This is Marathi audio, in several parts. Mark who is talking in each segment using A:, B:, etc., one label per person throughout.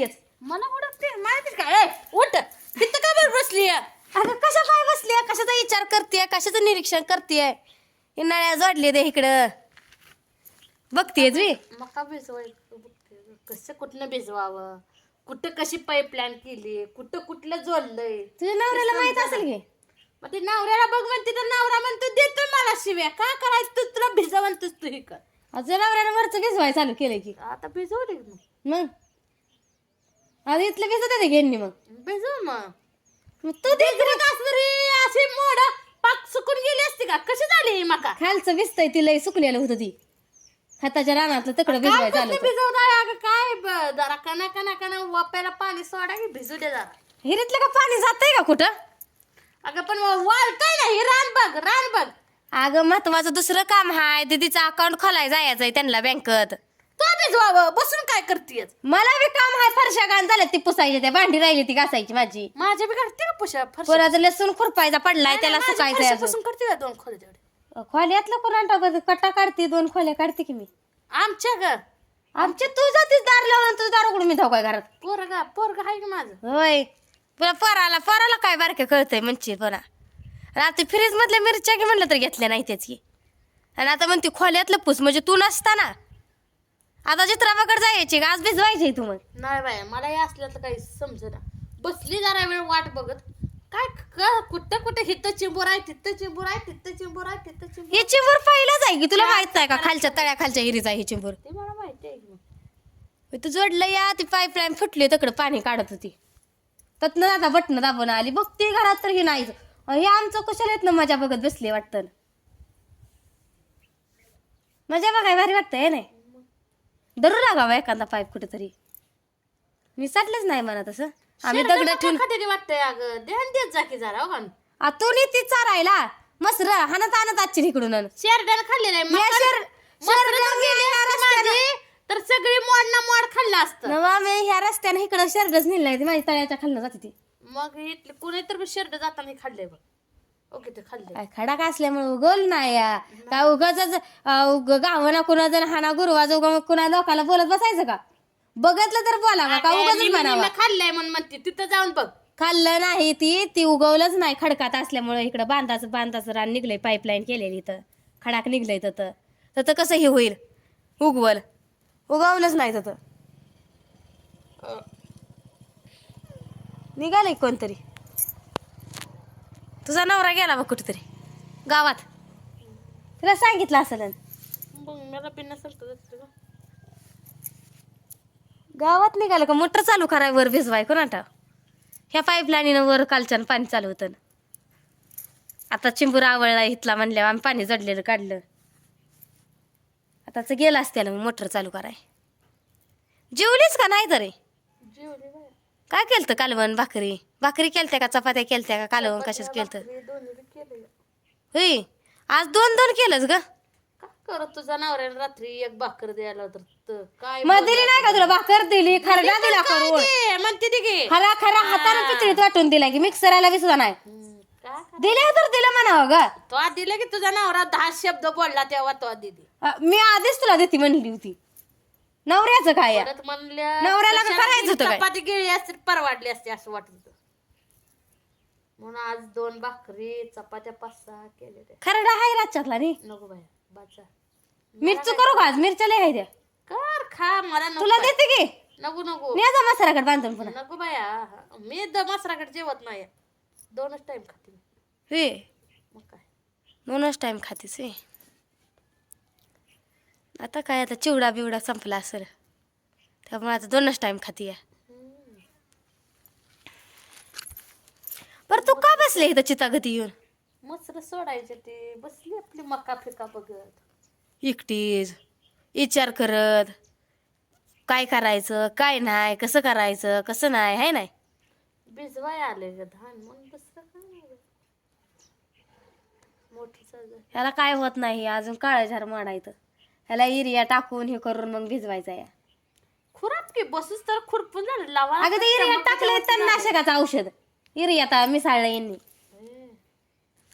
A: येच
B: मला ओळखते माहिती काय उठ. तिथं का बरं बसली आहे?
A: अगं कशा काय बसली कशाचा विचार करते कशाचं निरीक्षण करते नळ्या जोडले ते इकडं. बघतेच मी
B: मका भिजवाय कसं कुठनं भिजवावं? कुठं कशी पाईपलाईन केली? कुठं कुठलं जोडलंय?
A: तुझ्या नवऱ्याला माहीत असेल की?
B: मग ते नवऱ्याला बघ म्हणते तर नवरा म्हणतो देतो मला शिव्या. का करायचं तू? तुला भिजव म्हणतोस तू हे कर
A: तुझ्या नवऱ्याला वरचं भिजवाय चालू केलं की.
B: आता भिजव दे मग.
A: मग? आता इथलं भिजत येते घेणनी मग.
B: भिजव मग?
A: मग तू दे
B: भिजवत असलं रे? अशी मोड. पाक सुकून गेली असती का? कशी झाली ही मका?
A: खालचं भिजतय ती लय सुकलेलं होतं ती. हाताच्या रानातलं तिकडं भिजवाय चालू होतं.
B: भिजवताय अगं काय ब- जरा कना कना कना वाप्याला पाणी सोडा की भिजू दे जरा.
A: हिरीतलं का पाणी जातंय का कुठं?
B: अगं पण वाळतय ना हे. रान बघ रान बघ.
A: अगं महत्वाचं दुसरं काम हाय. दीदीचं अकाउंट खोलाय जायचंय त्यांना बँकेत
B: तू भिजवावं बसून काय करतेस
A: मला बी काम हाय फरशा गाण झाल्या ती पुसायची त्या भांडी राहिली ती घासायची माझी.
B: माझ्या बी करते का पुशा फरशा.
A: लसूण खुरपायचा पडलाय त्याला
B: माझ्या
A: सुकायचंय अजून.
B: फरशापासून करते का दोन खोले तेवढे.
A: खोल्यातलं कोणा टाकत कट्टा काढते दोन खोल्या काढते की मी.
B: आमच्या ग.
A: आमच्या तू जातीस दार लावून तुझं दार उघडून मी धाव काय घरात.
B: पोरगा पोरगा आहे का माझं.
A: होय. पुरा पोराला पोराला काय बारके कळतंय म्हणचे पोरा. रात्री फ्रीज मधल्या मिरच्या की म्हणलं तर घेतल्या नाही त्याची आणि आता म्हणते खोल्यातलं पूस म्हणजे तू नसताना. आता चित्राबाकडे जायची का? आज भिजवायची तू मग.
B: नाही बाय मला हे असल्याचं काही समजेना बसली जरा वेळ वाट बघत. काय क- कुठं कुठं हिथं चिंबोर आहे तिथं चिंबोर आहे तिथं चिंबोर आहे तिथं चिंबोर
A: ही चिंबूर पहिलाच आहे की? तुला माहीत नाही का? खालच्या तळ्या खालच्या हिरीचा ही चिंबूर.
B: ते मला माहिती आहे की.
A: तू जोडलं या ती पाईपलाईन फुटली तिकडं पाणी काढत होती. तत्न आता बटन दाबून आली. बघ ती घरात तर ही नाही हे आमचं कुशल येत ना मजा बघत बसली वाटतं. मजा बघाय भारी वाटतंय नाही? दरू लागावा एखादा पाईप कुठेतरी. मी चाललंच नाही म्हणा तसं. आम्ही दगड ठेवून
B: कधी वाटतंय अगं. ध्यान देत जा की जरा हो
A: आ, तू नी ती चारायला. मस्त हाणत आणत आजची इकडून
B: खाल्लेलं आहे
A: मी
B: मकर-
A: शेर-
B: गेली असती माझी, तर सगळी मोड ना मोड खाल्लं असतं.
A: नवा मी ह्या रस्त्याने इकडं शर्गच नेलं ती माझ्या तळ्याच्या खालनं जाते ती.
B: मग इथले कुणी तर शेरड जाताना खाल्लंय बघ. ओके ते
A: काय खडाक असल्यामुळे उगवल नाही या? का उगाच गावाला कुणा जण हाना गुरुवाज उगा कुणा लोकाला बोलत बसायचं का? बघितलं तर बोलावा का उगाच म्हणावा?
B: खाल्लंय म्हणून म्हणते तिथं जाऊन बघ.
A: खाल्लं नाही ती ती उगवलंच नाही खडकात असल्यामुळे इकडं बांधाचं बांधाचं रान निघलंय पाईपलाईन केलेली इथं. खडाक निघलंय तर तर कसं हे होईल? उगवल. उगवलंच नाही तर निघालंय कोणतरी. तुझा नवरा गेला बघ कुठेतरी. गावात. तुला सांगितलं असेल.
B: बघ मला पिन्ना सरतं
A: गावात निघालं का? मोटर चालू कराय वर भिजवाय कोणाटा ह्या पाईपलाईनीनं वर कालच्यानं पाणी चालू होतं. आता चिंबूर आवळला इथला म्हणल्यावर आम्ही पाणी जडलेलं काढलं. आताच गेलं असत्याला मग मोटर चालू कराय. जेवलीच का नाही तरी?
B: जेवली
A: काय केलतं कालवण? भाकरी? भाकरी केलत्या का? चपात्या केलत्या का? कालवण कशाच केलतं? होय. आज दोन दोन केलंच ग.
B: काय करत तुझा नवऱ्याने रात्री एक भाकर द्यायला तर त- काय
A: मग दिली नाही का तुला? भाकर दिली खरडा दिला करून.
B: ते? म्हणते ती की.
A: खरा खरा हाताने पितळीत वाटून दिला की मिक्सराला बी सुद्धा नाही.
B: काय
A: दिले तर दिलं म्हणावं ग.
B: तो आज दिलं की तुझा नवरा दहा शब्द बोलला तेव्हा तो दिली
A: अ, मी आधीच तुला देते म्हणली होती. नवऱ्याचं काय या?
B: परत म्हणल्या
A: नवऱ्याला का करायचं होतं काय?
B: चपाती गिळली असती परवाडली असते असं वाटत होतं. म्हणून आज दोन भाकरी चपात्या पाच सहा केले ते
A: खरडा आहे राज्यातला नी.
B: नको बाया बाचा.
A: मिरची करू का आज? मिरच्या लय आहे त्या.
B: कर खा मला
A: तुला. देते की?
B: नको नको.
A: मी आता मसाराकडे बांधून पुन्हा.
B: नको बाया मी द मसराकडे जेवत नाही दोनच टाइम खाते मी.
A: हे.
B: मग काय?
A: दोनच टाइम खातीस हे. आता काय आता चिवडा बिवडा संपला असेल त्यामुळे आता दोनच टाइम खाती या बरं तू का बसले इथं चितागती येऊन?
B: मसर सोडायचे ते. बसली आपली मका फिका बघत.
A: एकटीच. विचार करत. काय करायचं काय नाही कसं करायचं कसं नाही आहे नाही?
B: भिजवाय आले ग धान. मग दुसरं काय नाही. मोठीच.
A: ह्याला काय होत नाही अजून काळं झार माडायचं. ह्याला युरिया टाकून हे करून मग भिजवायचा या.
B: खुराप की? बसूच तर खुरपून झालं. लावा
A: अगं ते युरिया टाकले तर नाशकाचं औषध. युरिया आता मिसाळलं यांनी.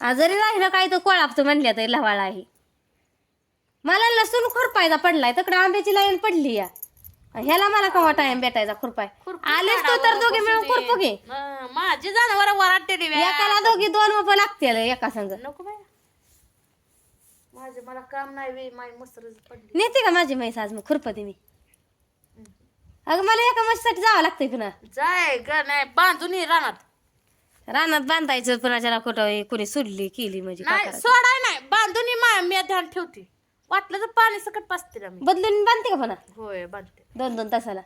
A: आ, जरी राहिलं काय तर कोळापचं म्हणल्या तरी लवाळा आहे. मला लसूण खुरपायचा पडलाय. तिकडं आंब्याची लाईन पडली या. ह्याला मला कवा टाइम भेटायचा खुरपाय?
B: खुरपी
A: आलेच तू तर दोघे मिळून. खुरपू घे.
B: माझी जनावर वराटते
A: एकाला दोघी दोन रुपये लागतील एका संग.
B: नको बाय माझे मला काम नाही वे माझी मस्त पडली.
A: नेते का माझी म्हैस आज मग? खुरपते मी. अगं मला एका म्हशीसाठी जावं लागतंय पुन्हा
B: जाय ग नाही बांधून ये रानात.
A: रानात बांधायचं पुन्हा त्याला कुठं कोणी सोडली केली म्हणजे काय
B: नाही
A: करायचं?
B: सोडाय नाही बांधून ये मा मी ध्यान ठेवते. वाटलं तर पाणी सकट पाचते ना मी.
A: बदलून बांधते का पुन्हा?
B: होय बांधते.
A: दोन दोन तासाला.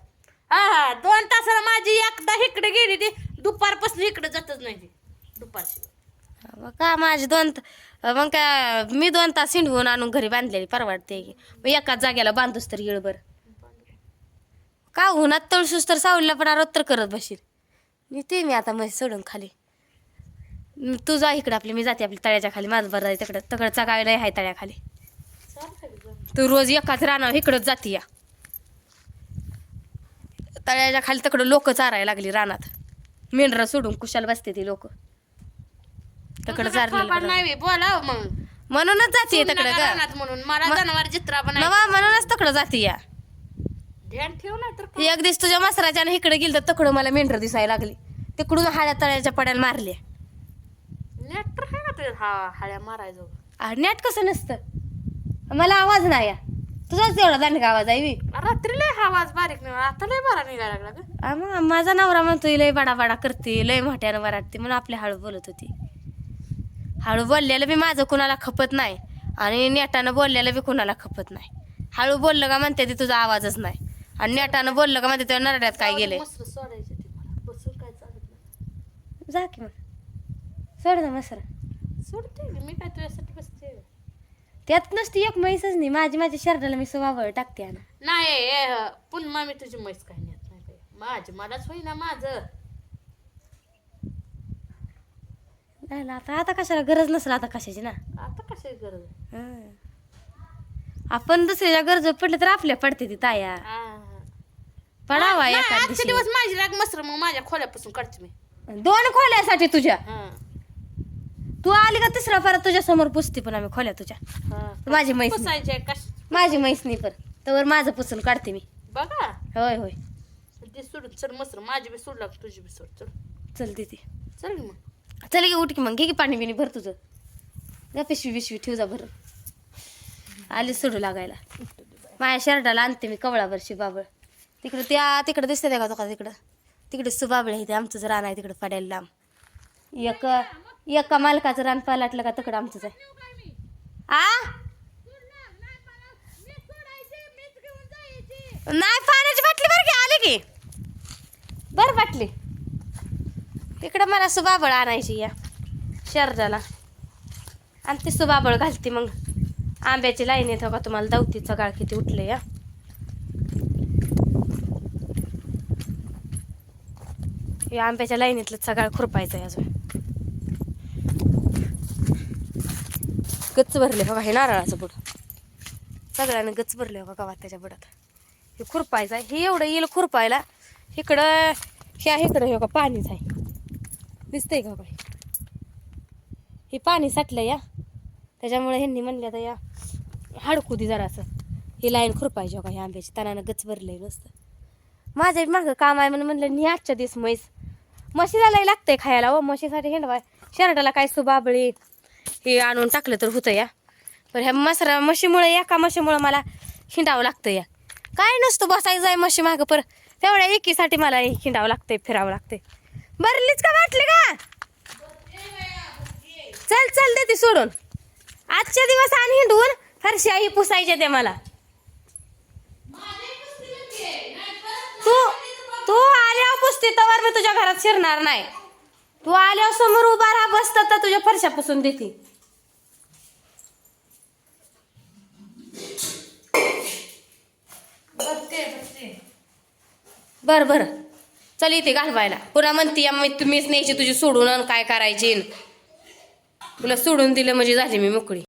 B: हा दोन तासाला माझी एकदा इकडे गेली ती दुपारपासून इकडे जातच नाही ती दुपारशी
A: मग का माझे दोन मग का मी दोन तास हिंडवून आणून घरी बांधलेली परवडते की. मग एकाच जागेला बांधूस तर येळभर का उन्हात तळसूस तर सावलीला पण रोज तर करत बशील. मी ते मी आता म्हशी सोडून खाली. तू जा इकडे आपली मी जाते आपली तळ्याच्या खाली. माझं बरं तिकडं. तिकडं तिकडचा गायला आहे तळ्याखाली तू रोज एकाच राहणार इकडंच जाते या. तळ्याच्या खाली तिकडं लोक चारायला लागली रानात. मेंढरं सोडून कुशाल बसते ती लोक. तिकडं चारलेलं बरं.
B: नाही बे, बोलाव मग.
A: म्हणूनच जाते तिकडं
B: नका
A: ग.
B: रानात म्हणून. मला जनावर चित्रा
A: नवा म्हणूनच तिकडं जाते या.
B: ध्यान ठेव नाही तर.
A: एक दिवस तुझ्या मसराच्या इकडे गेलं तर तिकडं मला मेंढर दिसायला लागली. तिकडून हाड्या तळ्याच्या पड्याला मारल्या.
B: आहे ना तुझ्या हा हाळ्या मारायचो.
A: आ, नेट कसं नसतं? मला आवाज नाही या. तुझाच एवढा दांडगा आवाज आहे बी.
B: रात्री लय आवाज बारीक नाही आता लय बरा निघायला लागला ग.
A: आ, मग माझा नवरा म्हणतोय लय बाडा बाडा करते लय मोठ्यानं वराटते म्हणून आपल्या हळू बोलत होती. हळू बोललेलं बी माझं कुणाला खपत नाही आणि नेटानं बोललेलं बी कुणाला खपत नाही. हळू बोललं का म्हणते ती तुझा आवाजच नाही. आणि नेटानं बोललं का म्हणते तुझ्या नरड्यात काय गेलंय?
B: मस्त सोडायचे ते मला. बसून काय चालत नाही.
A: जा की मग. सोड ना मसरा.
B: सोडते मी. काय तुझ्यासाठी बसते?
A: त्यात नसती एक म्हैसच नाही. माझी माझ्या शर्टाला मी सवावळ टाकते ना
B: नाही ए, पुन्हा मी तुझी म्हैस काही नेत नाही. माझं मलाच होईना माझं.
A: नाही ना, आता आता कशाला गरज नसेल आता कशाची ना?
B: आता कशाची गरज? आहे?
A: हं. आपण दुसऱ्याच्या गरज पडले तर आपल्या पडते ती ताया. पडावा
B: नाही,
A: एका
B: आजचे
A: दिवशी.
B: दिवस माझी राग मस्त मग माझ्या खोल्यापासून काढते मी.
A: दोन खोल्यासाठी तुझ्या.
B: हा.
A: तू आली का तिसरा परत तुझ्या समोर पुसते पण आम्ही खोल्या तुझ्या.
B: हा.
A: माझी म्हैस नाही.
B: पुसायचे कश
A: माझी म्हैस नाही पर तर माझं पुसून काढते मी.
B: बघा.
A: होय होय.
B: ती सोडून चल मस्त माझी बी सोडला तुझी बी सोड चल.
A: चल देते
B: चल मग.
A: चल की उठ की मग. घे की पाणी बिणी. भर तुझं. जा पिशवी बिशवी ठेव जा भर. आली सोडू लागायला. माझ्या शर्टाला आणते मी कवळावरची बाबळ. तिकडं त्या तिकडं दिसते त्या का तिकडं? तिकडे सुबाबळ आहे ते आमचं रान आहे तिकडं पडायला लांब. एक एका मालकाचं रान पालाटलं का तिकडं आमचंच आहे आ? नाही पाण्याची बाटली बरं की. आली की? बरं बाटली. तिकडं मला सुबाबळ आणायची या शरदाला. आणि ती सुबाबळ घालते मग. आंब्याची लाईन येतो का तुम्हाला? दवतीचं गाळ किती उठले या. या आंब्याच्या लाईनीतलं सगळं खुरपायचं आहे अजून. गच्च भरले बघा हे नारळाचं बुड. सगळ्यानं गच्च भरले बघा गावात त्याच्या बुडात. हे खुरपायचं आहे. हे एवढं येईल खुरपायला. इकडं ह्या इकडं हे बघा पाणीच आहे. दिसतंय का बाई? हे पाणी साठलं या. त्याच्यामुळे ह्यांनी म्हणलं आता या हाडकू दे जरासं. ही लाईन खुरपायची का ह्या आंब्याची तणानं गच भरलंय नसतं. माझं मागं काम आहे म्हणून म्हणलं नी आजच्या दिवस म्हैस. म्हशीला लई लागतंय खायला व म्हशीसाठी हिंडवाय शर्टाला काय सुबाबळी हे आणून टाकलं तर होतं या. पण ह्या मसरा म्हशीमुळे एका म्हशीमुळं मला हिंडावं लागतं या. काय नसतं बसायचं आहे म्हशी मागं पर? तेवढ्या एकीसाठी मला हे हिंडावं लागतंय फिरावं लागतंय. भरलीच का वाटली का चल चल देते सोडून. आजच्या दिवस आणि हिंडून. फरशी आई पुसायच्या ते मला. तू तू आल्यावर पुसते तर मी तुझ्या घरात शिरणार नाही. तू आल्यावर समोर उभा राहा बसत तर तुझ्या फरशा पुसून देते. बर बर. चल इथे घालवायला. पुन्हा म्हणते तुम्हीच न्यायची तुझी सोडून काय करायची? तुला सोडून दिलं म्हणजे झाली मी मोकळी.